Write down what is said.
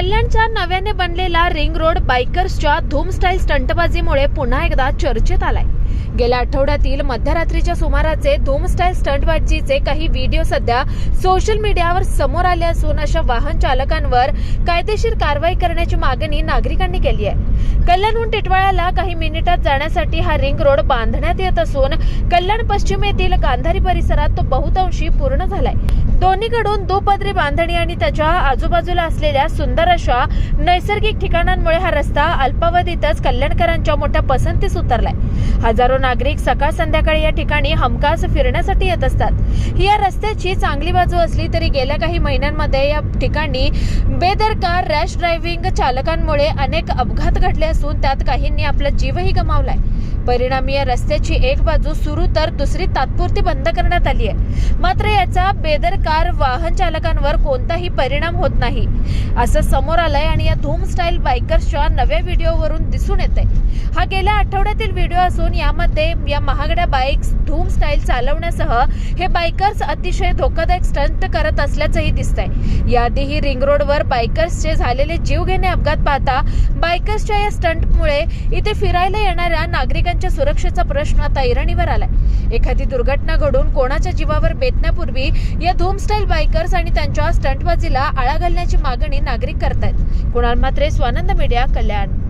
कल्याणच्या नव्याने बनलेला रिंग रोड बायकर्सच्या धूम स्टाईल स्टंटबाजीमुळे पुन्हा एकदा चर्चेत आलाय. गेल्या आठवड्यातील मध्यरात्रीच्या सुमाराचे धूम स्टाईल स्टंटबाजीचे काही व्हिडिओ सध्या सोशल मीडियावर समोर आले असून अशा वाहन चालकांवर कायदेशीर कारवाई करण्याची मागणी नागरिकांनी केली आहे. कल्याणहून टिटवाळ्याला काही मिनिटात जाण्यासाठी हा रिंग रोड बांधण्यात येत असून कल्याण पश्चिम येथील गांधारी परिसरात तो बहुतांशी पूर्ण झालाय. दोन्हीकडून दुपदरी बांधणी आणि त्याच्या आजूबाजूला असलेल्या सुंदर अशा नैसर्गिक ठिकाणांमुळे हा रस्ता अल्पावधीतच कल्याणकरांच्या मोठ्या पसंतीस उतरलाय. हजारो नागरिक सकाळ संध्याकाळी या ठिकाणी हमखास फिरण्यासाठी येत असतात. ही या रस्त्याची चांगली बाजू असली तरी गेल्या काही महिन्यांमध्ये या ठिकाणी बेदरकार रॅश ड्रायव्हिंग चालकांमुळे अनेक अपघात घडले असून त्यात काहींनी आपला जीवही गमावलाय. परिणामी या रस्त्याची एक बाजू सुरू तर दुसरी तात्पुरती बंद करण्यात आली आहे. मात्र याचा बेदरकार वाहन चालकांवर कोणताही परिणाम होत नाही. असं समोर आलंय आणि या धूम स्टाईल बायकर्सच्या नव्या व्हिडिओवरून दिसून येते हा गेल्या आठवड्यातील व्हिडिओ असून या यामध्ये या महागड्या बाईक्स धूम स्टाईल चालवण्यासह हे बायकर्स अतिशय धोकादायक स्टंट करत असल्याचंही दिसतंय. याआधीही रिंग रोडवर बायकर्सचे झालेले जीवघेणे अपघात पाहता बायकर्सच्या या स्टंटमुळे इथे फिरायला येणाऱ्या नागरिकांच्या सुरक्षेचा प्रश्न आता ऐरणीवर आलाय. एखादी दुर्घटना घडून कोणाच्या जीवावर बेतण्यापूर्वी या धूम स्टाईल बायकर्स आणि त्यांच्या स्टंटबाजीला आळा घालण्याची मागणी नागरिक करतायत. कुणाल मात्रे स्वानंद मीडिया कल्याण.